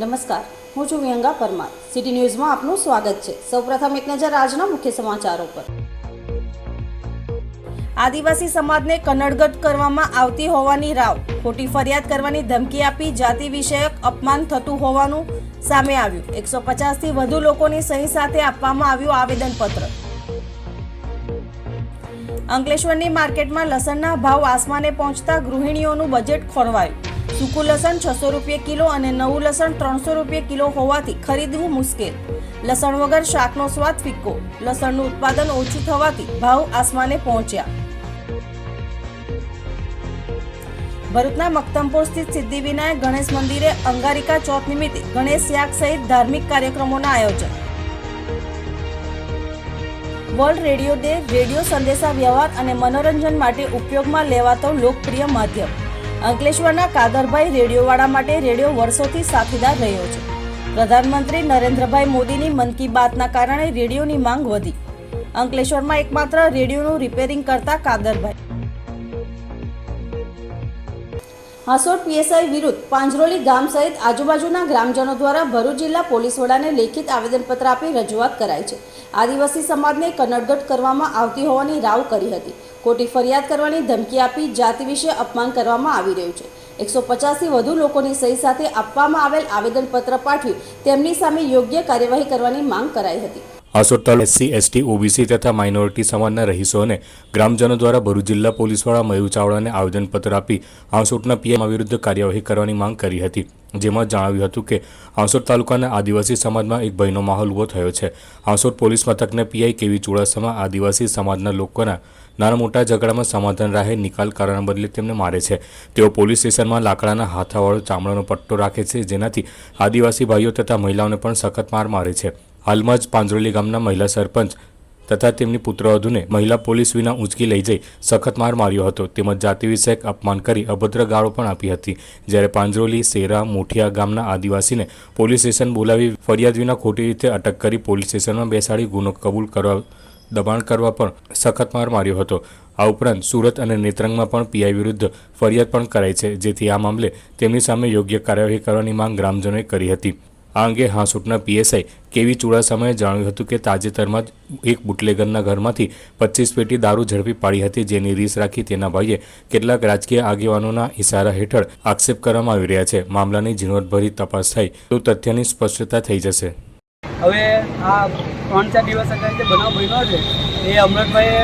નમસ્કાર. હું છું વિહંગા પરમાર. સિટી ન્યૂઝમાં આપનું સ્વાગત છે. સૌપ્રથમ એક નજર આજના મુખ્ય સમાચારો પર. આદિવાસી સમાજને કન્નડગત કરવામાં આવતી હોવાની રાવ. ખોટી ફરિયાદ કરવાની ધમકી આપી જાતિ વિષયક અપમાન થતું હોવાનું સામે આવ્યું. એકસો પચાસથી વધુ લોકોની સહી સાથે આપવામાં આવ્યું આવેદનપત્ર. અંકલેશ્વરની માર્કેટમાં લસણના ભાવ આસમાને પહોંચતા ગૃહિણીઓનું બજેટ ખોરવાયું. સૂકું લસણ છસો રૂપિયા કિલો અને નવું લસણ ત્રણસો રૂપિયા કિલો હોવાથી ખરીદવું મુશ્કેલ. લસણ વગર શાકનો સ્વાદ ફિક્કો. લસણનું ઉત્પાદન ઓછું થવાથી ભાવ આસમાને પહોંચ્યા. ભરૂચના મક્તમપુર સ્થિત સિદ્ધિવિનાયક ગણેશ મંદિરે અંગારિકા ચોથ નિમિત્તે ગણેશ યાગ સહિત ધાર્મિક કાર્યક્રમોના આયોજન. વર્લ્ડ રેડિયો ડે, રેડિયો સંદેશા વ્યવહાર અને મનોરંજન માટે ઉપયોગમાં લેવાતો લોકપ્રિય માધ્યમ. અંકલેશ્વરના કાદરભાઈ રેડિયોવાળા માટે રેડિયો વર્ષોથી સાથીદાર રહ્યો છે. પ્રધાનમંત્રી નરેન્દ્રભાઈ મોદીની મન કી બાતના કારણે રેડિયોની માંગ વધી. અંકલેશ્વરમાં એકમાત્ર રેડિયોનું રિપેરિંગ કરતા કાદરભાઈ. હાસોડ પીએસઆઈ વિરુદ્ધ પાંજરોલી ગામ સહિત આજુબાજુના ગ્રામજનો દ્વારા ભરૂચ જિલ્લા પોલીસ વડાને લેખિત આવેદનપત્ર આપી રજૂઆત કરાઈ છે. આદિવાસી સમાજને કનડગટ કરવામાં આવતી હોવાની રાવ કરી હતી. ખોટી ફરિયાદ કરવાની ધમકી આપી જાતિ વિશે અપમાન કરવામાં આવી રહ્યું છે. એકસો પચાસથી વધુ લોકોની સહી સાથે આપવામાં આવેલ આવેદનપત્ર પાઠવી તેમની સામે યોગ્ય કાર્યવાહી કરવાની માંગ કરાઈ હતી. તાલુકા એસસી, એસટી, ઓબીસી તથા માઇનોરિટી સમાજના રહીશોને ગ્રામજનો દ્વારા ભરૂચ જિલ્લા પોલીસવાળા મયુર ચાવડાને આવેદનપત્ર આપી આંસોટના પીએમ વિરુદ્ધ કાર્યવાહી કરવાની માંગ કરી હતી. જેમાં જણાવ્યું હતું કે આંસોદ તાલુકાના આદિવાસી સમાજમાં એક ભયનો માહોલ ઊભો થયો છે. આસોટ પોલીસ મથકને પીઆઈ કેવી ચુડાસમા આદિવાસી સમાજના લોકોના નાના મોટા ઝઘડામાં સમાધાન રાહે નિકાલ કરવાના બદલે તેમને મારે છે. તેઓ પોલીસ સ્ટેશનમાં લાકડાના હાથાવાળો ચામડાનો પટ્ટો રાખે છે, જેનાથી આદિવાસી ભાઈઓ તથા મહિલાઓને પણ સખત માર મારે છે. હાલમાં જ પાંજરોલી ગામના મહિલા સરપંચ તથા તેમની પુત્રવધુને મહિલા પોલીસ વિના ઊંચકી લઈ જઈ સખત માર માર્યો હતો. તેમજ જાતિ વિષયક અપમાન કરી અભદ્ર ગાળો પણ આપી હતી. જ્યારે પાંજરોલી, સેરા, મોઠિયા ગામના આદિવાસીને પોલીસ સ્ટેશન બોલાવી ફરિયાદ વિના ખોટી રીતે અટક કરી પોલીસ સ્ટેશનમાં બેસાડી ગુનો કબૂલ કરવા, દબાણ કરવા પણ સખત માર માર્યો હતો. આ ઉપરાંત સુરત અને નેત્રંગમાં પણ પીઆઈ વિરુદ્ધ ફરિયાદ પણ કરાઈ છે, જેથી આ મામલે તેમની સામે યોગ્ય કાર્યવાહી કરવાની માંગ ગ્રામજનોએ કરી હતી. આ અંગે હાંસુટના પીએસઆઈ કેવી ચુડાસમાએ જણાવ્યું હતું કે તાજેતરમાં જ એક બુટલેગરના ઘરમાંથી પચીસ પેટી દારૂ ઝડપી પાડી હતી, જેની રીસ રાખી તેના ભાઈએ કેટલાક રાજકીય આગેવાનોના ઇશારા હેઠળ આક્ષેપ કરવામાં આવી રહ્યા છે. મામલાની ઝીણવટભરી તપાસ થાય તો તથ્યની સ્પષ્ટતા થઈ જશે. હવે આ ત્રણ ચાર દિવસ અગાઉ જે બનાવ બન્યો છે, એ અમરતભાઈએ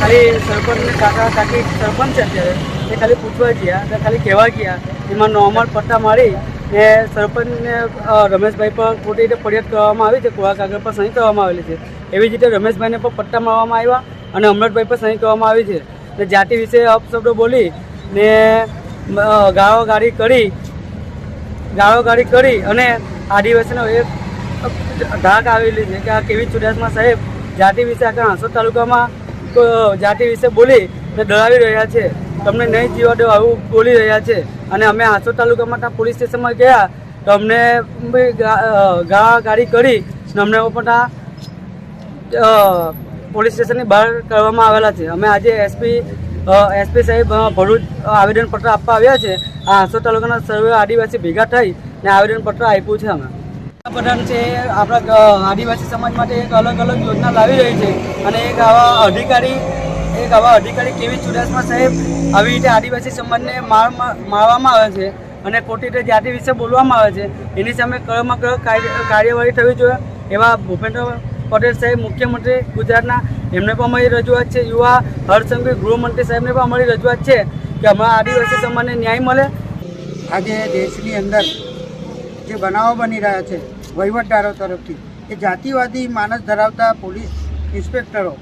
ખાલી સરપંચને કાકા કાકી સરપંચ અત્યારે, એ ખાલી પૂછવા ગયા ખાલી કહેવા ગયા, એમાં નોર્મલ પટ્ટા મારી ને સરપંચને રમેશભાઈ પર ખોટી રીતે ફરિયાદ કરવામાં આવી છે કુવા કાગળ પર સહી કરવામાં આવેલી છે. એવી જ રીતે રમેશભાઈને પણ પટ્ટા મારવામાં આવ્યા અને અમરતભાઈ પર સહી કરવામાં આવી છે. ને જાતિ વિશે અપશબ્દો બોલી ને ગાળો ગાડી કરી ગાળો ગાડી કરી અને આદિવાસીનો એક ધાક આવેલી છે કે આ કેવી ચુડાસમા સાહેબ જાતિ વિશે આખા હાંસોદ તાલુકામાં જાતિ વિશે બોલી ને ડરાવી રહ્યા છે. તમને નહીં જીવા દો આવું બોલી રહ્યા છે. અને અમે આસો તાલુકામાં ત્યાં પોલીસ સ્ટેશનમાં ગયા તો અમને બી ગાળા ગાડી કરી અમને પણ પોલીસ સ્ટેશનની બહાર કરવામાં આવેલા છે. અમે આજે એસપી એસપી સાહેબ ભરૂચ આવેદનપત્ર આપવા આવ્યા છે. આ આસો તાલુકાના સર્વે આદિવાસી ભેગા થઈ ને આવેદનપત્ર આપ્યું છે અમે. પ્રધાન છે, આપણા આદિવાસી સમાજ માટે એક અલગ અલગ યોજના લાવી રહી છે અને એક આવા અધિકારી એક આવા અધિકારી કેવી ચુડાસમા સાહેબ આવી રીતે આદિવાસી સમાજને માર મારવામાં આવે છે અને ખોટી રીતે જાતિ વિશે બોલવામાં આવે છે, એની સામે કળમાં કડક કાર્યવાહી થવી જોઈએ, એવા ભૂપેન્દ્ર પટેલ સાહેબ, મુખ્યમંત્રી ગુજરાતના, એમને પણ અમારી રજૂઆત છે. યુવા હર્ષસંઘવી ગૃહમંત્રી સાહેબને પણ અમારી રજૂઆત છે કે અમારા આદિવાસી સમાજને ન્યાય મળે. આજે દેશની અંદર જે બનાવો બની રહ્યા છે, વહીવટદારો તરફથી, એ જાતિવાદી માનસ ધરાવતા પોલીસ ઇન્સ્પેક્ટરો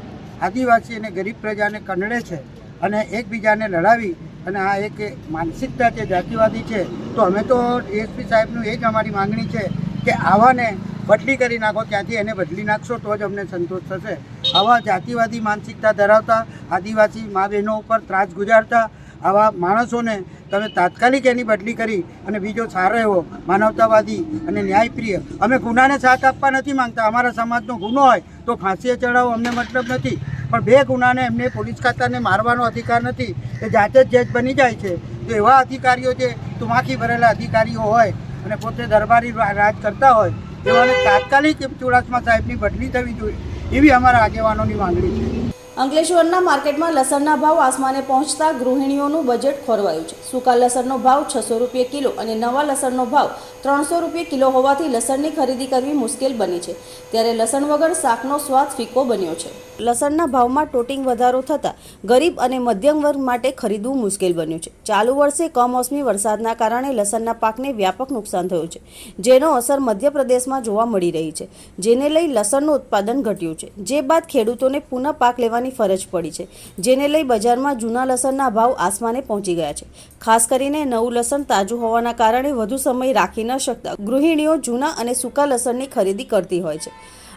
આદિવાસી અને ગરીબ પ્રજાને કંડળે છે અને એકબીજાને લડાવી અને આ એક માનસિકતા છે, જાતિવાદી છે, તો અમે તો એસપી સાહેબનું એ જ અમારી માંગણી છે કે આવાને બદલી કરી નાખો, ત્યાંથી એને બદલી નાખશો તો જ અમને સંતોષ થશે. આવા જાતિવાદી માનસિકતા ધરાવતા આદિવાસી મા બહેનો ઉપર ત્રાસ ગુજારતા આવા માણસોને તમે તાત્કાલિક એની બદલી કરી અને બીજો સારો એવો માનવતાવાદી અને ન્યાયપ્રિય. અમે ગુનાને સાથ આપવા નથી માંગતા. અમારા સમાજનો ગુનો હોય તો ફાંસીએ ચડાવો, અમને મતલબ નથી. પણ બે ગુનાને એમને પોલીસ ખાતાને મારવાનો અધિકાર નથી. એ જાતે જ જજ બની જાય છે. તો એવા અધિકારીઓ જે તુમાખી ભરેલા અધિકારીઓ હોય અને પોતે દરબારી રાજ કરતા હોય, તેઓને તાત્કાલિક ચુડાસમા સાહેબની બદલી થવી જોઈએ, એવી અમારા આગેવાનોની માંગણી છે. અંકલેશ્વરના માર્કેટમાં લસણના ભાવ આસમાને પહોંચતા ગૃહિણીઓનું બજેટ ખોરવાયું છે. સૂકા લસણનો ભાવ છસો રૂપિયા કિલો અને નવા લસણનો ભાવ ત્રણસો રૂપિયા કિલો હોવાથી લસણની ખરીદી કરવી મુશ્કેલ બની છે. ત્યારે લસણ વગર શાકનો સ્વાદ ફીકો બન્યો છે. લસણના ભાવમાં ટોટિંગ વધારો થતાં ગરીબ અને મધ્યમ વર્ગ માટે ખરીદવું મુશ્કેલ બન્યું છે. ચાલુ વર્ષે કમોસમી વરસાદના કારણે લસણના પાકને વ્યાપક નુકસાન થયું છે, જેનો અસર મધ્યપ્રદેશમાં જોવા મળી રહી છે, જેને લઈ લસણનું ઉત્પાદન ઘટ્યું છે. જે બાદ ખેડૂતોને પુનઃ પાક લેવાની ફરજ પડી છે, જેને લઈ બજારમાં જૂના લસણના ભાવ આસમાને પહોંચી ગયા છે. ખાસ કરીને નવું લસણ તાજું હોવાના કારણે વધુ સમય રાખી ન શકતા ગૃહિણીઓ જૂના અને સૂકા લસણની ખરીદી કરતી હોય છે.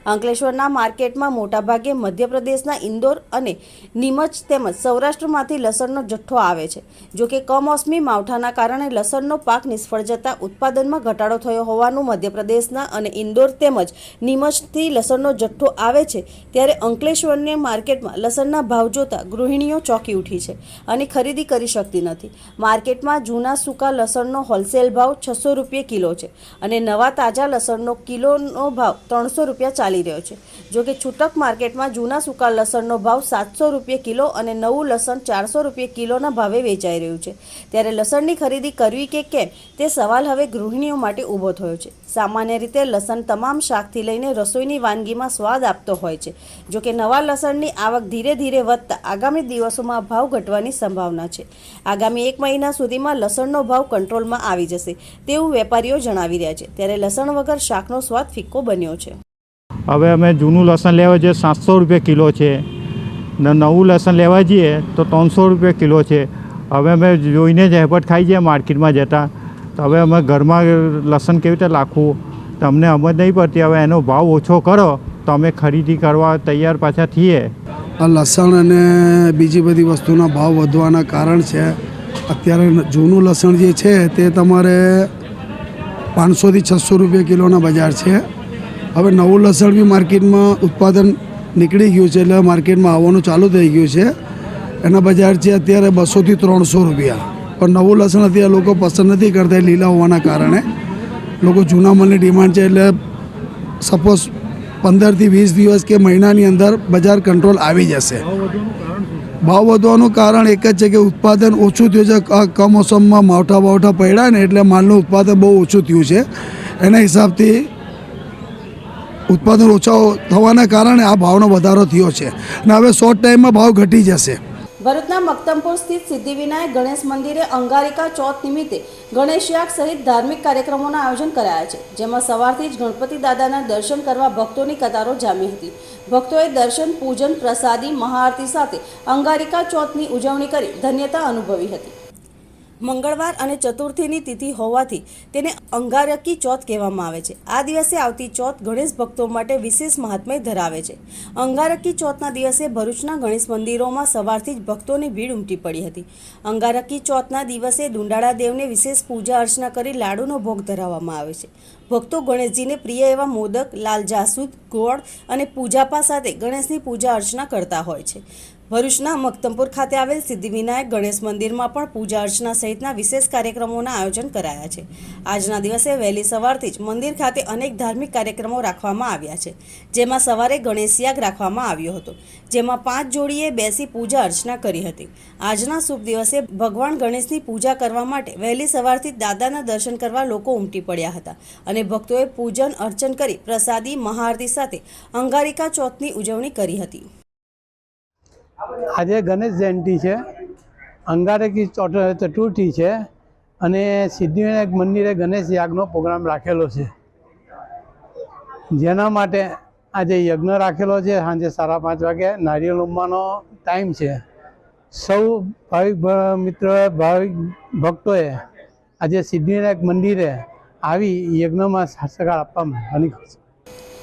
અંકલેશ્વરના માર્કેટમાં મોટાભાગે મધ્યપ્રદેશના ઇન્દોર અને નીમચ તેમજ સૌરાષ્ટ્રમાંથી લસણનો જથ્થો આવે છે. જોકે કમોસમી માવઠાના કારણે લસણનો પાક નિષ્ફળ જતા ઉત્પાદનમાં ઘટાડો થયો હોવાનું મધ્યપ્રદેશના અને ઇન્દોર તેમજ નીમચથી લસણનો જથ્થો આવે છે ત્યારે અંકલેશ્વરને માર્કેટમાં લસણના ભાવ જોતા ગૃહિણીઓ ચોંકી ઉઠી છે અને ખરીદી કરી શકતી નથી. માર્કેટમાં જૂના સૂકા લસણનો હોલસેલ ભાવ છસો રૂપિયા કિલો છે અને નવા તાજા લસણનો કિલોનો ભાવ ત્રણસો રૂપિયા ચાલી રહ્યો છે. જો કે છૂટક માર્કેટમાં જૂના સૂકા લસણનો ભાવ સાતસો રૂપિયા કિલો અને નવું લસણ ચારસો રૂપિયા કિલોના ભાવે વેચાઈ રહ્યું છે. ત્યારે લસણની ખરીદી કરવી કે કેમ તે સવાલ હવે ગૃહિણીઓ માટે ઊભો થયો છે. સામાન્ય રીતે લસણ તમામ શાકથી લઈને રસોઈની વાનગીમાં સ્વાદ આપતો હોય છે. જોકે નવા લસણની આવક ધીરે ધીરે વધતા આગામી દિવસોમાં ભાવ ઘટવાની સંભાવના છે. આગામી એક મહિના સુધીમાં લસણનો ભાવ કંટ્રોલમાં આવી જશે તેવું વેપારીઓ જણાવી રહ્યા છે. ત્યારે લસણ વગર શાકનો સ્વાદ ફિક્કો બન્યો છે. હવે અમે જૂનું લસણ લેવા જઈએ, સાતસો રૂપિયા કિલો છે. ને નવું લસણ લેવા જઈએ, તો ત્રણસો રૂપિયા કિલો છે. હવે અમે જોઈને જ હેબટ ખાઈ જઈએ માર્કેટમાં જતાં. તો હવે અમે ઘરમાં લસણ કેવી રીતે રાખવું તમને સમજ નહીં પડતી, હવે એનો ભાવ ઓછો કરો, તો અમે ખરીદી કરવા તૈયાર પાછા થઈએ. આ લસણ અને બીજી બધી વસ્તુના ભાવ વધવાના કારણ છે, અત્યારે જૂનું લસણ જે છે, તે તમારે પાંચસોથી છસો રૂપિયા કિલોના બજાર છે. હવે નવું લસણ બી માર્કેટમાં ઉત્પાદન નીકળી ગયું છે એટલે માર્કેટમાં આવવાનું ચાલુ થઈ ગયું છે. એના બજાર છે અત્યારે બસોથી ત્રણસો રૂપિયા. પણ નવું લસણ અત્યારે લોકો પસંદ નથી કરતા લીલા હોવાના કારણે. લોકો જૂના માલની ડિમાન્ડ છે એટલે સપોઝ પંદરથી વીસ દિવસ કે મહિનાની અંદર બજાર કંટ્રોલ આવી જશે. ભાવ વધવાનું કારણ એક જ છે કે ઉત્પાદન ઓછું થયું છે. કમોસમમાં માવઠા બાવઠા પડ્યા ને એટલે માલનું ઉત્પાદન બહુ ઓછું થયું છે. એના હિસાબથી ઉત્પાદન ઓછા થવાના કારણે આ ભાવનો વધારો થયો છે અને હવે શોર્ટ ટાઈમમાં ભાવ ઘટી જશે. ભરૂચના મક્તમપુર સ્થિત સિદ્ધિવિનાયક ગણેશ મંદિરે અંગારિકા ચોથ નિમિત્તે ગણેશ યાગ સહિત ધાર્મિક કાર્યક્રમોના આયોજન કરાયા છે, જેમાં સવારથી જ ગણપતિ દાદાના દર્શન કરવા ભક્તોની કતારો જામી હતી. ભક્તોએ દર્શન, પૂજન, પ્રસાદી, મહાઆરતી સાથે અંગારિકા ચોથની ઉજવણી કરી ધન્યતા અનુભવી હતી. મંગળવાર અને ચતુર્થીની તિથિ હોવાથી તેને અંગારકી ચોથ કહેવામાં આવે છે. આ દિવસે આવતી ચોથ ગણેશ ભક્તો માટે વિશેષ મહાત્મય ધરાવે છે. અંગારકી ચોથના દિવસે ભરૂચના ગણેશ મંદિરોમાં સવારથી જ ભક્તોની ભીડ ઉમટી પડી હતી. અંગારકી ચોથના દિવસે દુંડાળા દેવને વિશેષ પૂજા અર્ચના કરી લાડુનો ભોગ ધરાવવામાં આવે છે. ભક્તો ગણેશજીને પ્રિય એવા મોદક, લાલ જાસૂદ, ગોળ અને પૂજાપા સાથે ગણેશની પૂજા અર્ચના કરતા હોય છે. ભરૂચના મક્તમપુર ખાતે આવેલ સિદ્ધિવિનાયક ગણેશ મંદિરમાં પણ પૂજા અર્ચના સહિતના વિશેષ કાર્યક્રમોના આયોજન કરાયા છે. આજના દિવસે વહેલી સવારથી જ મંદિર ખાતે અનેક ધાર્મિક કાર્યક્રમો રાખવામાં આવ્યા છે, જેમાં સવારે ગણેશ યાગ રાખવામાં આવ્યો હતો, જેમાં પાંચ જોડીએ બેસી પૂજા અર્ચના કરી હતી. આજના શુભ દિવસે ભગવાન ગણેશની પૂજા કરવા માટે વહેલી સવારથી દાદાના દર્શન કરવા લોકો ઉમટી પડ્યા હતા અને ભક્તોએ પૂજન અર્ચન કરી પ્રસાદી, મહાઆરતી સાથે અંગારિકા ચોથની ઉજવણી કરી હતી. આજે ગણેશ જયંતિ છે, અંગારકી ચતુર્થી છે, અને સિદ્ધિવિનાયક મંદિરે ગણેશ યાગનો પ્રોગ્રામ રાખેલો છે. જેના માટે આજે યજ્ઞ રાખેલો છે, સાંજે સાડા પાંચ વાગે નારિયેળ ઉમવાનો ટાઈમ છે. સૌ ભાવિક મિત્રોએ ભાવિક ભક્તોએ આજે સિદ્ધિવિનાયક મંદિરે આવી યજ્ઞમાં સહકાર આપવામાં છે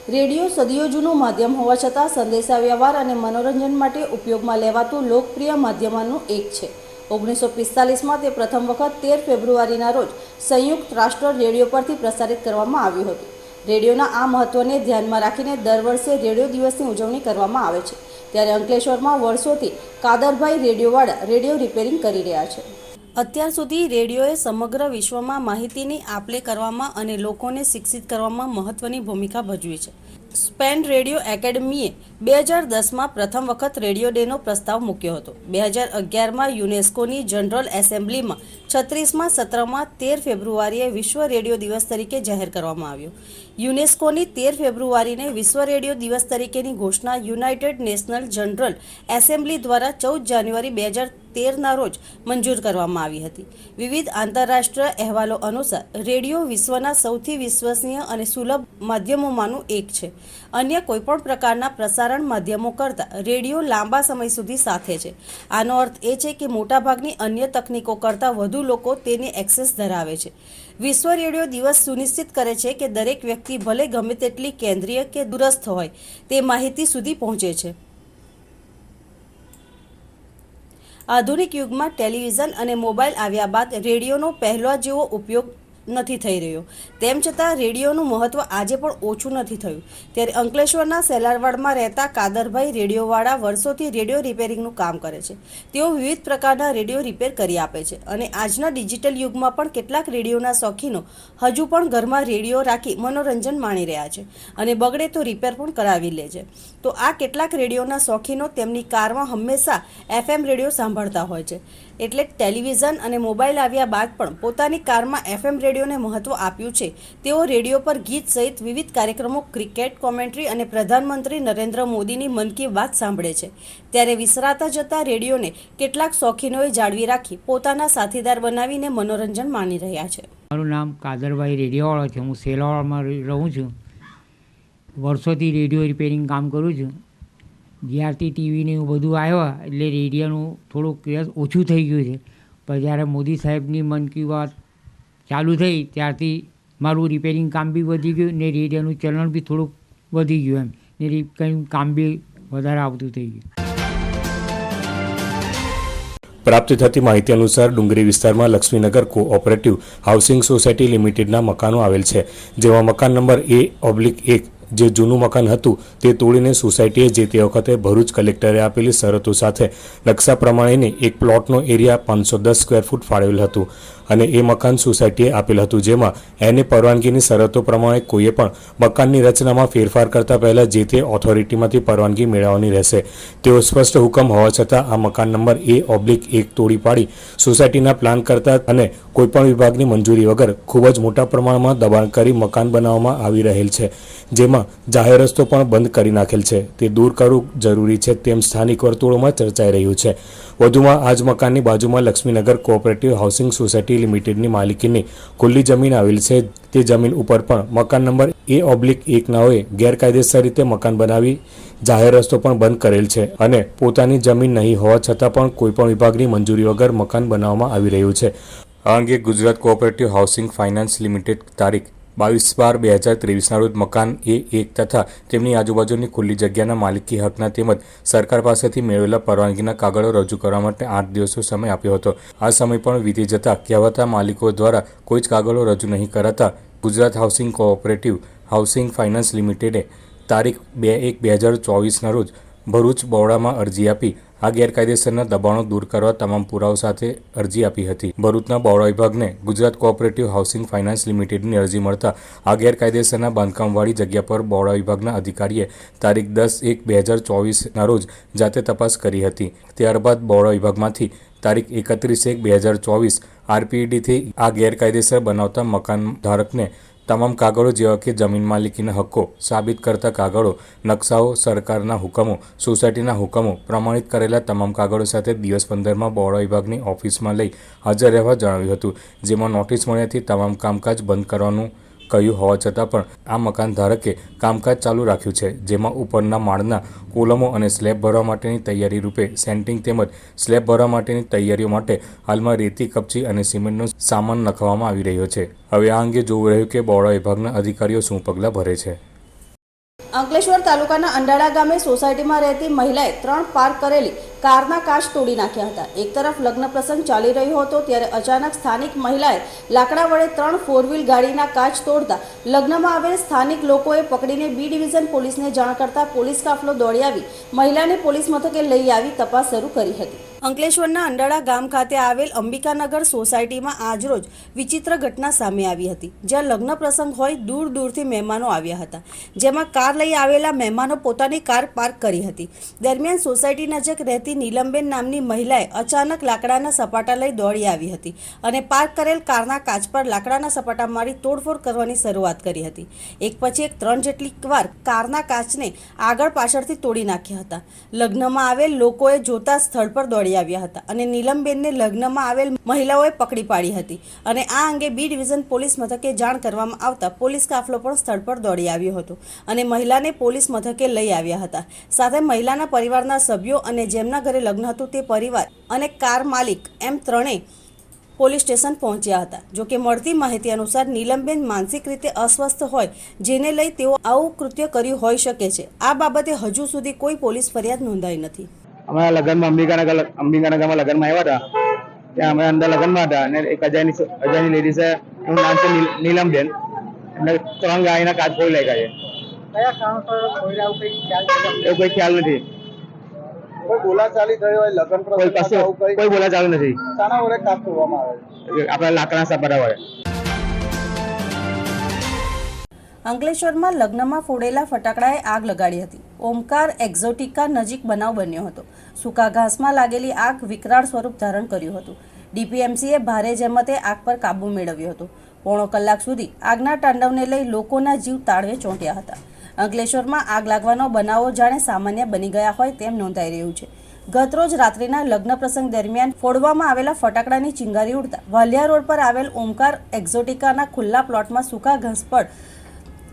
રેડિયો સદીઓ જૂનું માધ્યમ હોવા છતાં સંદેશા વ્યવહાર અને મનોરંજન માટે ઉપયોગમાં લેવાતું લોકપ્રિય માધ્યમોનું એક છે. ઓગણીસો પિસ્તાલીસમાં તે પ્રથમ વખત તેર ફેબ્રુઆરીના રોજ સંયુક્ત રાષ્ટ્ર રેડિયો પરથી પ્રસારિત કરવામાં આવ્યું હતું. રેડિયોના આ મહત્વને ધ્યાનમાં રાખીને દર વર્ષે રેડિયો દિવસની ઉજવણી કરવામાં આવે છે. ત્યારે અંકલેશ્વરમાં વર્ષોથી કાદરભાઈ રેડિયોવાળા રેડિયો રિપેરિંગ કરી રહ્યા છે. અત્યાર સુધી રેડિયોએ સમગ્ર વિશ્વમાં માહિતીની આપલે કરવામાં અને લોકોને શિક્ષિત કરવામાં મહત્વની ભૂમિકા ભજવી છે. સ્પેન રેડિયો એકેડમીએ બે હજાર દસમાં પ્રથમ વખત રેડિયો ડેનો પ્રસ્તાવ મૂક્યો હતો. બે હજાર અગિયારમાં યુનેસ્કોની જનરલ એસેમ્બલીમાં, છત્રીસમાં સત્રમાં તેર ફેબ્રુઆરીએ વિશ્વ રેડિયો દિવસ તરીકે જાહેર કરવામાં આવ્યો. યુનેસ્કોની તેર ફેબ્રુઆરીને વિશ્વ રેડિયો દિવસ તરીકેની ઘોષણા યુનાઇટેડ નેશનલ જનરલ એસેમ્બલી દ્વારા ચૌદ જાન્યુઆરી બે હજાર તેરના રોજ મંજૂર કરવામાં આવી હતી. વિવિધ આંતરરાષ્ટ્રીય અહેવાલો અનુસાર, રેડિયો વિશ્વના સૌથી વિશ્વસનીય અને સુલભ માધ્યમોમાંનું એક છે. અન્ય કોઈપણ પ્રકારના પ્રસારણ માધ્યમો કરતાં, રેડિયો લાંબા સમય સુધી સાથે છે. આનો અર્થ એ છે કે મોટાભાગની અન્ય તકનીકો કરતાં વધુ લોકો તેની એક્સેસ ધરાવે છે. વિશ્વ રેડિયો દિવસ સુનિશ્ચિત કરે છે કે દરેક વ્યક્તિ ભલે ગમે તેટલી કેન્દ્રીય કે દૂરસ્થ હોય, તે માહિતી સુધી પહોંચે છે. આધુનિક યુગમાં ટેલિવિઝન અને મોબાઈલ આવ્યા બાદ રેડિયોનો પહેલા જેવો ઉપયોગ નથી થઈ રહ્યો. તેમ છતાં રેડિયોનું મહત્ત્વ આજે પણ ઓછું નથી થયું. ત્યારે અંકલેશ્વરના સેલારવાડમાં રહેતા કાદરભાઈ રેડિયોવાળા વર્ષોથી રેડિયો રિપેરિંગનું કામ કરે છે. તેઓ વિવિધ પ્રકારના રેડિયો રિપેર કરી આપે છે અને આજના ડિજિટલ યુગમાં પણ કેટલાક રેડિયોના શોખીનો હજુ પણ ઘરમાં રેડિયો રાખી મનોરંજન માણી રહ્યા છે અને બગડે તો રિપેર પણ કરાવી લે છે. તો આ કેટલાક રેડિયોના શોખીનો તેમની કારમાં હંમેશા એફએમ રેડિયો સાંભળતા હોય છે. એટલે ટેલિવિઝન અને મોબાઈલ આવ્યા બાદ પણ પોતાની કારમાં એફએમ રેડિયોને મહત્ત્વ આપ્યું છે. તેઓ રેડિયો પર ગીત સહિત વિવિધ કાર્યક્રમો, ક્રિકેટ કોમેન્ટ્રી અને પ્રધાનમંત્રી નરેન્દ્ર મોદીની મન કી બાત સાંભળે છે. ત્યારે વિસરાતા જતા રેડિયોને કેટલાક શોખીનોએ જાળવી રાખી પોતાના સાથીદાર બનાવીને મનોરંજન માણી રહ્યા છે. મારું નામ કાદરભાઈ રેડિયોવાળો છે. હું સેલાવાળામાં રહું છું. વર્ષોથી રેડિયો રિપેરિંગ કામ કરું છું. જ્યારથી ટીવીને એવું બધું આવ્યા એટલે રેડિયોનું થોડુંક ક્રેઝ ઓછું થઈ ગયું છે. પણ જ્યારે મોદી સાહેબની મન કી વાત ચાલુ થઈ, ત્યારથી મારું રિપેરિંગ કામ બી વધી ગયું ને રેડિયોનું ચલણ બી થોડુંક વધી ગયું એમ. ને કંઈ કામ બી વધારે આવતું થઈ ગયું. પ્રાપ્ત થતી માહિતી અનુસાર ડુંગરી વિસ્તારમાં લક્ષ્મીનગર કોઓપરેટિવ હાઉસિંગ સોસાયટી લિમિટેડના મકાનો આવેલ છે, જેમાં મકાન નંબર એ ઓબ્લિક એક જે જૂનું મકાન હતું તે તોડીને સોસાયટીએ જે તે વખતે ભરૂચ કલેક્ટરે આપેલી શરતો સાથે નકશા પ્રમાણેની એક પ્લોટનો એરિયા પાંચસો દસ સ્ક્વેર ફૂટ ફાળવેલ હતું. અને એ મકાન સોસાયટીએ આપેલ હતું, જેમાં એને પરવાનગીની શરતો પ્રમાણે કોઈએ પણ મકાનની રચનામાં ફેરફાર કરતા પહેલા જે તે ઓથોરિટીમાંથી પરવાનગી મેળવવાની રહેશે. તેઓ સ્પષ્ટ હુકમ હોવા છતાં આ મકાન નંબર એ ઓબ્લિક એક તોડી પાડી સોસાયટીના પ્લાન કરતા અને કોઈપણ વિભાગની મંજૂરી વગર ખૂબ જ મોટા પ્રમાણમાં દબાણ કરી મકાન બનાવવામાં આવી રહેલ છે, જેમાં જાહેર રસ્તો પણ બંધ કરી નાખેલ છે. તે દૂર કરવું જરૂરી છે તેમ સ્થાનિક વર્તુળોમાં ચર્ચાઈ રહ્યું છે. વધુમાં આ જ મકાનની બાજુમાં લક્ષ્મીનગર કોઓપરેટિવ હાઉસિંગ સોસાયટી લિમિટેડની માલિકીની ખુલ્લી જમીન આવેલ છે. તે જમીન ઉપર પણ મકાન નંબર એ ઓબ્લિક એકનાઓએ ગેરકાયદેસર રીતે મકાન બનાવી જાહેર રસ્તો પણ બંધ કરેલ છે અને પોતાની જમીન નહીં હોવા છતાં પણ કોઈપણ વિભાગની મંજૂરી વગર મકાન બનાવવામાં આવી રહ્યું છે. આ અંગે Gujarat cooperative housing finance limited તારીખ બાવીસ બાર બે હજાર ત્રેવીસના રોજ મકાન એ એક તથા તેમની આજુબાજુની ખુલ્લી જગ્યાના માલિકી હકના તેમજ સરકાર પાસેથી મેળવેલા પરવાનગીના કાગળો રજૂ કરવા માટે આઠ દિવસનો સમય આપ્યો હતો. આ સમય પણ વીતી જતા કહેવાતા માલિકો દ્વારા કોઈ જ કાગળો રજૂ નહીં કરાતા Gujarat housing cooperative housing finance લિમિટેડે તારીખ બે એક બે હજાર ચોવીસના રોજ ભરૂચ બોવડામાં અરજી આપી આ ગેરકાયદેસરના દબાણો દૂર કરવા તમામ પુરાવો સાથે અરજી આપી હતી. ભરૂચના બરોડા વિભાગને ગુજરાત કોઓપરેટિવ હાઉસિંગ ફાઇનાન્સ લિમિટેડની અરજી મળતા આ ગેરકાયદેસરના બાંધકામવાળી જગ્યા પર બરોડા વિભાગના અધિકારીએ તારીખ દસ એક બે હજાર ચોવીસના રોજ જાતે તપાસ કરી હતી. ત્યારબાદ બરોડા વિભાગમાંથી તારીખ એકત્રીસ એક બે હજાર ચોવીસ આરપીડીથી આ ગેરકાયદેસર બનાવતા મકાન ધારકને તમામ કાગળો જેવા કે જમીન માલિકીના હક્કો સાબિત કરતા કાગળો, નકશાઓ, સરકારના હુકમો, સોસાયટીના હુકમો પ્રમાણિત કરેલા તમામ કાગળો સાથે દિવસ પંદરમાં બરોડા વિભાગની ઓફિસમાં લઈ હાજર રહેવા જણાવ્યું હતું, જેમાં નોટિસ મળ્યાથી તમામ કામકાજ બંધ કરવાનું કહ્યું હોવા છતાં પણ આ મકાન ધારકે કામકાજ ચાલુ રાખ્યું છે, જેમાં ઉપરના માળના કોલમો અને સ્લેબ ભરવા માટેની તૈયારી રૂપે સેન્ટિંગ તેમજ સ્લેબ ભરવા માટેની તૈયારીઓ માટે હાલમાં રેતી, કપચી અને સિમેન્ટનો સામાન નખવામાં આવી રહ્યો છે. હવે આ અંગે જોવું રહ્યું કે બરોડા વિભાગના અધિકારીઓ શું પગલાં ભરે છે. અંકલેશ્વર તાલુકાના અંડાળા ગામે સોસાયટીમાં રહેતી મહિલાએ ત્રણ પાર્ક કરેલી કારના કાચ તોડી નાખ્યા હતા. એક તરફ લગ્ન પ્રસંગ ચાલી રહ્યો હતો ત્યારે અચાનક સ્થાનિક મહિલાએ લાકડા વડે ત્રણ ફોર વ્હીલ ગાડીના કાચ તોડતા લગ્નમાં આવેલ સ્થાનિક લોકોએ પકડીને બી ડિવિઝન પોલીસને જાણ કરતા પોલીસ કાફલો દોડી આવી. મહિલાને પોલીસ મથકે લઈ આવી તપાસ શરૂ કરી હતી. અંકલેશ્વરના અંડાળા ગામ ખાતે આવેલ અંબિકાનગર સોસાયટીમાં આજરોજ વિચિત્ર ઘટના સામે આવી હતી, જ્યાં લગ્ન પ્રસંગ હોય દૂર દૂરથી મહેમાનો આવ્યા હતા. જેમાં કાર લઈ આવેલા મહેમાનો પોતાની કાર પાર્ક કરી હતી. દરમિયાન સોસાયટી નજીક રહેતી નીલમબેન નામની મહિલાએ અચાનક લાકડાના સપાટા લઈ દોડી આવી હતી અને પાર્ક કરેલ કારના કાચ પર લાકડાના સપાટા મારી તોડફોડ કરવાની શરૂઆત કરી હતી. એક પછી એક ત્રણ જેટલી વાર કારના કાચને આગળ પાછળથી તોડી નાખ્યા હતા. લગ્નમાં આવેલ લોકોએ જોતા સ્થળ પર દોડી આવ્યા હતા અને નીલમબેનને લગ્નમાં આવેલ મહિલાઓએ પકડી પાડી હતી અને આ અંગે બી ડિવિઝન પોલીસ મથકે જાણ કરવામાં આવતા પોલીસ કાફલો પણ સ્થળ પર દોડી આવ્યો હતો અને મહિલાને પોલીસ મથકે લઈ આવ્યા હતા. સાથે મહિલાના પરિવારના સભ્યો અને જેમના ઘરે લગ્ન હતું તે પરિવાર અને કાર માલિક એમ ત્રણેય પોલીસ સ્ટેશન પહોંચ્યા હતા. જોકે મળતી માહિતી અનુસાર નીલમબેન માનસિક રીતે અસ્વસ્થ હોય જેને લઈ તેઓ આવું કૃત્ય કર્યું હોઈ શકે છે. આ બાબતે હજુ સુધી કોઈ પોલીસ ફરિયાદ નોંધાઈ નથી. અમારા લગ્નમાં અંબિકાનગર અંબિકાનગરમાં લગ્નમાં આવ્યા હતા. ત્યાં અમે અંદર લગ્નમાં હતા અને એક અજાયની અજાયની લેડી એનું નામ છે નીલમબેન. એમને ત્રણ ગાયના કાચ ખોઈ કંઈ ખ્યાલ છે? એવું કોઈ ખ્યાલ નથી. કોઈ બોલાચાલી થઈ હોય લગ્ન કોઈ કશું કોઈ બોલા નથી. શાના વડે કાપ કરવામાં આવે આપણા લાકડા વડે. અંકલેશ્વરમાં લગ્નમાં ફોડેલા ફટાકડાએ આગ લગાડી હતી. ઓમકાર એક્ઝોટિકા નજીક બનાવ બન્યો હતો. સૂકા ઘાસમાં લાગેલી આગ વિકરાળ સ્વરૂપ ધારણ કર્યું હતું. ડીપીએમસીએ ભારે જહેમતે આગ પર કાબુ મેળવ્યો હતો. પોણો કલાક સુધી આગના તાંડવને લઈ લોકોના જીવ તાળવે ચોંટ્યા હતા. અંકલેશ્વરમાં આગ લાગવાનો બનાવો જાણે સામાન્ય બની ગયા હોય તેમ નોંધાઈ રહ્યું છે. ગતરોજ રાત્રિના લગ્ન પ્રસંગ દરમિયાન ફોડવામાં આવેલા ફટાકડાની ચિંગારી ઉડતા વાલિયા રોડ પર આવેલ ઓમકાર એક્ઝોટિકાના ખુલ્લા પ્લોટમાં સૂકા ઘાસ પર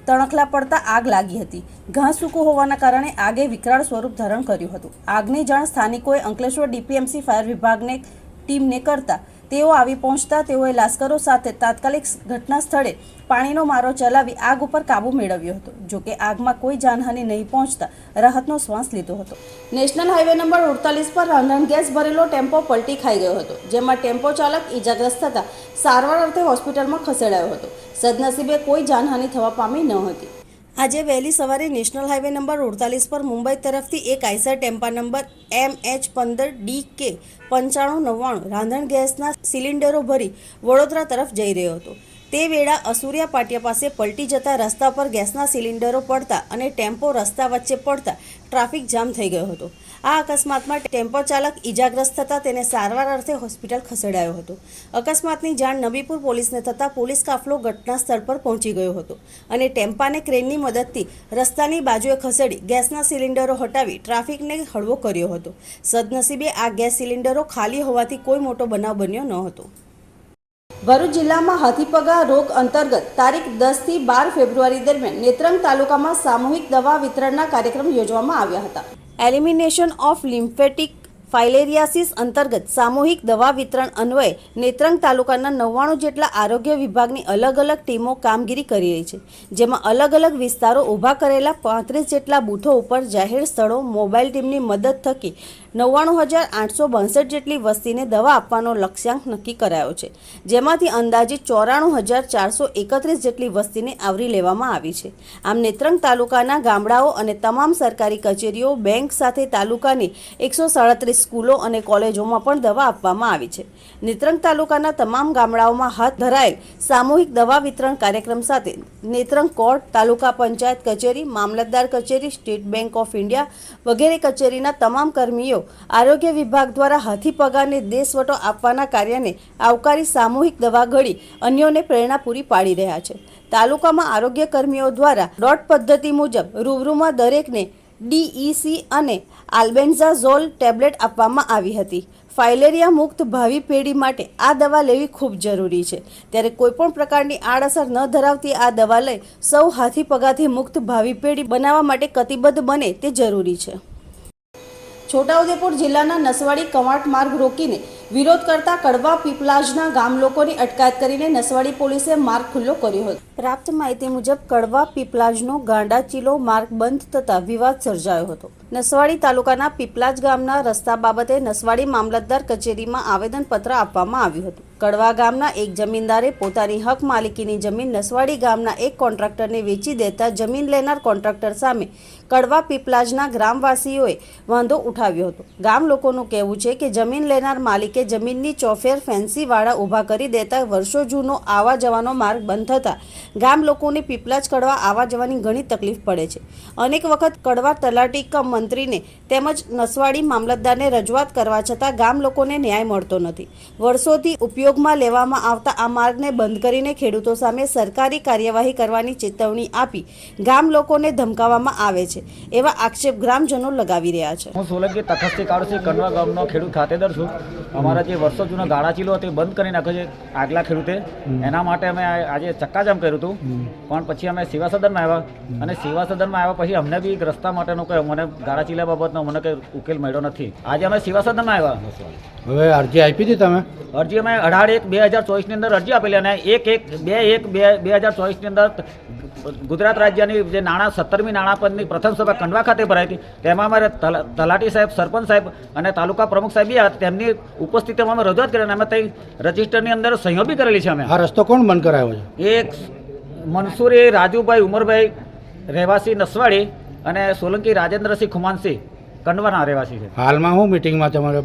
તણખલા પડતા આગ લાગી હતી. ઘાસ સૂકું હોવાના કારણે આગે વિકરાળ સ્વરૂપ ધારણ કર્યું હતું. આગની જાણ સ્થાનિકોએ અંકલેશ્વર ડીપીએમસી ફાયર વિભાગને, ટીમને કરતા તેઓ આવી પહોંચતા તેઓએ લાશ્કરો સાથે તાત્કાલિક ઘટના સ્થળે પાણીનો મારો ચલાવી આગ ઉપર કાબુ મેળવ્યો હતો. જોકે આગમાં કોઈ જાનહાનિ નહીં પહોંચતા રાહતનો શ્વાસ લીધો હતો. નેશનલ હાઈવે નંબર અડતાલીસ પર રાંધણ ગેસ ભરેલો ટેમ્પો પલટી ખાઈ ગયો હતો, જેમાં ટેમ્પો ચાલક ઈજાગ્રસ્ત થતા સારવાર અર્થે હોસ્પિટલમાં ખસેડાયો હતો. સદનસીબે કોઈ જાનહાનિ થવા પામી ન હતી. આજે વહેલી સવારે નેશનલ હાઈવે નંબર અડતાલીસ પર મુંબઈ તરફથી એક આઈસર ટેમ્પા નંબર એમ એચ પંદર ડી કે પંચાણું નવ્વાણું રાંધણ ગેસના સિલિન્ડરો ભરી વડોદરા તરફ જઈ રહ્યો હતો. તે વેળા અસુરિયા પાટિયા પાસે પલટી જતા રસ્તા પર ગેસના સિલિન્ડરો પડતા અને ટેમ્પો રસ્તા વચ્ચે પડતા ટ્રાફિક જામ થઈ ગયો હતો. આ અકસ્માતમાં ટેમ્પો ચાલક ઈજાગ્રસ્ત થતા તેને સારવાર અર્થે હોસ્પિટલ ખસેડાયો હતો. અકસ્માતની જાણ નબીપુર પોલીસને થતાં પોલીસ કાફલો ઘટના સ્થળ પર પહોંચી ગયો હતો અને ટેમ્પાને ક્રેનની મદદથી રસ્તાની બાજુએ ખસેડી ગેસના સિલિન્ડરો હટાવી ટ્રાફિકને હળવો કર્યો હતો. સદનસીબે આ ગેસ સિલિન્ડરો ખાલી હોવાથી કોઈ મોટો બનાવ બન્યો ન હતો ભરૂચ જિલ્લામાં હાથીપગા રોગ અંતર્ગત તારીખ દસથી બાર ફેબ્રુઆરી દરમિયાન નેત્રંગ તાલુકામાં સામૂહિક દવા વિતરણના કાર્યક્રમ યોજવામાં આવ્યા હતા. elimination of lymphatic ફાઇલેરિયાસિસ અંતર્ગત સામૂહિક દવા વિતરણ અન્વયે નેત્રંગ તાલુકાના નવ્વાણું જેટલા આરોગ્ય વિભાગની અલગ અલગ ટીમો કામગીરી કરી રહી છે, જેમાં અલગ અલગ વિસ્તારો ઊભા કરેલા પાંત્રીસ જેટલા બૂથો ઉપર જાહેર સ્થળો મોબાઈલ ટીમની મદદ થકી નવ્વાણું હજાર આઠસો બાસઠ જેટલી વસ્તીને દવા આપવાનો લક્ષ્યાંક નક્કી કરાયો છે, જેમાંથી અંદાજિત ચોરાણું હજાર ચારસો એકત્રીસ જેટલી વસ્તીને આવરી લેવામાં આવી છે. આમ નેત્રંગ તાલુકાના ગામડાઓ અને તમામ સરકારી કચેરીઓ, બેંક સાથે તાલુકાની એકસો સાડત્રીસ સ્કૂલો અને કોલેજોમાં પણ દવા આપવામાં આવી છે. નેત્રંગ તાલુકાના તમામ ગામડાઓમાં હાથ ધરાયેલ સામૂહિક દવા વિતરણ કાર્યક્રમ સાથે નેત્રંગ કોર્ટ, તાલુકા પંચાયત કચેરી, મામલતદાર કચેરી, સ્ટેટ બેંક ઓફ ઇન્ડિયા વગેરે કચેરીના તમામ કર્મીઓ આરોગ્ય વિભાગ દ્વારા હાથી પગારને દેશવટો આપવાના કાર્યને આવકારી સામૂહિક દવા ઘડી અન્યોને પ્રેરણા પૂરી પાડી રહ્યા છે. તાલુકામાં આરોગ્ય કર્મીઓ દ્વારા ડોટ પદ્ધતિ મુજબ રૂબરૂમાં દરેકને ડીઈસી અને આલ્બેન્ઝાઝોલ ટેબ્લેટ આપવામાં આવી હતી. ફાઇલેરિયા મુક્ત ભાવિ પેઢી માટે આ દવા લેવી ખૂબ જરૂરી છે. ત્યારે કોઈપણ પ્રકારની આડઅસર ન ધરાવતી આ દવા લઈ સૌ હાથી પગાથી મુક્ત ભાવિ પેઢી બનાવવા માટે કટિબદ્ધ બને તે જરૂરી છે. છોટાઉદેપુર જિલ્લાના નસવાડી કવાંટ માર્ગ રોકીને વિરોધ કરતા કડવા પીપલાજના ગામ લોકોની અટકાયત કરીને નસવાડી પોલીસે માર્ગ ખુલ્લો કર્યો હતો. પ્રાપ્ત માહિતી મુજબ, કડવા પીપલાજનો ગાંડા ચીલો માર્ગ બંધ થતા વિવાદ સર્જાયો હતો. નસવાડી તાલુકાના પીપલાજ ગામના રસ્તા બાબતે નસવાડી મામલતદાર કચેરીમાં આવેદનપત્ર આપવામાં આવ્યું હતું. કડવા ગામના એક જમીનદારે પોતાની હક માલિકીની જમીન નસવાડી ગામના એક કોન્ટ્રાક્ટરને વેચી દેતા જમીન લેનાર કોન્ટ્રાક્ટર સામે કડવા પીપલાજના ગ્રામવાસીઓએ વાંધો ઉઠાવ્યો હતો. ગામ લોકોનું કહેવું છે કે જમીન લેનાર માલિકે જમીનની ચોફેર ફેન્સીવાળા ઊભા કરી દેતા વર્ષો જૂનો આવવા જવાનો માર્ગ બંધ થતાં ગામ લોકોને પીપલાજ કડવા આવવા જવાની ઘણી તકલીફ પડે છે. અનેક વખત કડવા તલાટી કમ મંત્રીને તેમજ નસવાડી મામલતદારને રજૂઆત કરવા છતાં ગામ લોકોને ન્યાય મળતો નથી. વર્ષોથી ઉપયોગમાં લેવામાં આવતા આ માર્ગને બંધ કરીને ખેડૂતો સામે સરકારી કાર્યવાહી કરવાની ચેતવણી આપી ગામ લોકોને ધમકાવવામાં આવે છે, એવા આક્ષેપ ગ્રામજનો લગાવી રહ્યા છે. હું સોલંકી તખતથી કાળુસિંહ કડવા ગામનો ખેડૂત ખાતેદાર છું. અમારા જે વર્ષો જૂના ગાળા ચીલો તે બંધ કરી નાખ્યો છે આગલા ખેડૂતે. એના માટે અમે આજે ચક્કાજામ કર્યું હતું. પણ પછી અમે સેવા સદનમાં આવ્યા. અને સેવા સદનમાં આવ્યા પછી અમને બી એક રસ્તા માટેનો કંઈ મને ગાળા ચીલા બાબતનો મને કંઈ ઉકેલ મળ્યો નથી. આજે અમે સેવા સદનમાં આવ્યા. હવે અરજી આપી હતી તમે? અરજી અમે અઢાર એક બે હજાર ચોવીસની અંદર અરજી આપેલી અને એક એક બે એક બે બે હજાર ચોવીસની અંદર ગુજરાત રાજ્યની જે નાણાં સત્તરમી નાણાં પંચની પ્રથમ સભા કંડવા ખાતે ભરાઈ હતી. તેમાં અમારે તલા- તલાટી સાહેબ સરપંચ સાહેબ અને તાલુકા પ્રમુખ સાહેબ બી તેમની ઉપસ્થિતિમાં અમે રજૂઆત કરી અને અમે ત્યાં રજિસ્ટરની અંદર સહીઓ બી કરેલી છે અમે. આ રસ્તો કોણ બંધ કરાયો છે? એક મનસુરી રાજુભાઈ ઉમરભાઈ રહેવાસી નસવાડી અને સોલંકી રાજેન્દ્રસિંહ ખુમાનસિંહ કંડવાના રહેવાસી છે. હાલમાં હું મિટિંગમાં તમારે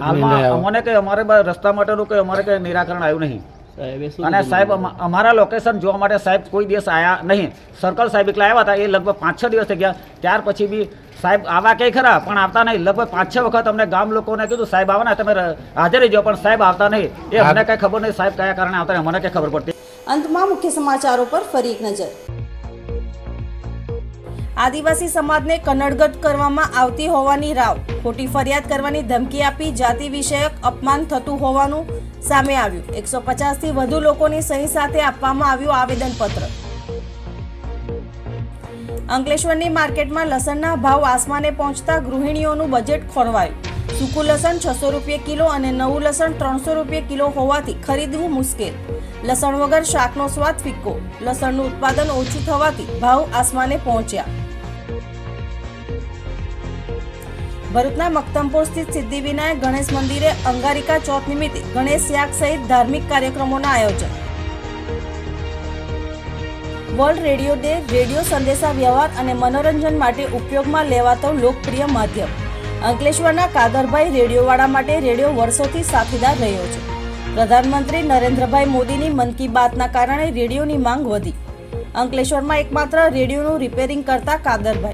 અમને કંઈ અમારે રસ્તા માટેનું કંઈ અમારે કંઈ નિરાકરણ આવ્યું નહીં. અને સાહેબ અમારા લોકેશન જોવા માટે સાહેબ કોઈ દિવસ આવ્યા નહીં. સર્કલ સાહેબ એકલા આવ્યા હતા એ લગભગ પાંચ છ દિવસ થઈ ગયા. ત્યાર પછી બી સાહેબ આવા કંઈ ખરા પણ આવતા નહીં. લગભગ પાંચ છ વખત અમને ગામ લોકોને કીધું સાહેબ આવવાના તમે હાજર રહી જાઓ પણ સાહેબ આવતા નહીં. એ અમને કંઈ ખબર નહીં સાહેબ કયા કારણે આવતા નહીં અમને કંઈ ખબર પડતી અંતમાં મુખ્ય સમાચારો પર ફરી એક નજર. આદિવાસી સમાજને કનડગત કરવામાં આવતી હોવાની રાવ. ખોટી ફરિયાદ કરવાની ધમકી આપી જાતિ વિષયક અપમાન થતું હોવાનું સામે આવ્યું. એકસો પચાસથી વધુ લોકોની સહી સાથે આપવામાં આવ્યું આવેદનપત્ર. અંકલેશ્વરની માર્કેટમાં લસણના ભાવ આસમાને પહોંચતા ગૃહિણીઓનું બજેટ ખોરવાયું. સૂકું લસણ છસો રૂપિયા કિલો અને નવું લસણ ત્રણસો રૂપિયા કિલો હોવાથી ખરીદવું મુશ્કેલ. લસણ વગર શાકનો સ્વાદ ફિક્કો. લસણનું ઉત્પાદન ઓછું થવાથી ભાવ આસમાને પહોંચ્યા. ભરૂચના મક્તમપુર સ્થિત સિદ્ધિવિનાયક ગણેશ મંદિરે અંગારિકા ચોથ નિમિત્તે ગણેશ યાગ સહિત ધાર્મિક કાર્યક્રમોના આયોજન. વર્લ્ડ રેડિયો ડે રેડિયો સંદેશા વ્યવહાર અને મનોરંજન માટે ઉપયોગમાં લેવાતો લોકપ્રિય માધ્યમ. અંકલેશ્વરના કાદરભાઈ રેડિયોવાળા માટે રેડિયો વર્ષોથી સાથીદાર રહ્યો છે. પ્રધાનમંત્રી નરેન્દ્રભાઈ મોદીની મન કી બાતના કારણે રેડિયોની માંગ વધી. અંકલેશ્વરમાં એકમાત્ર રેડિયોનું રિપેરિંગ કરતા કાદરભાઈ.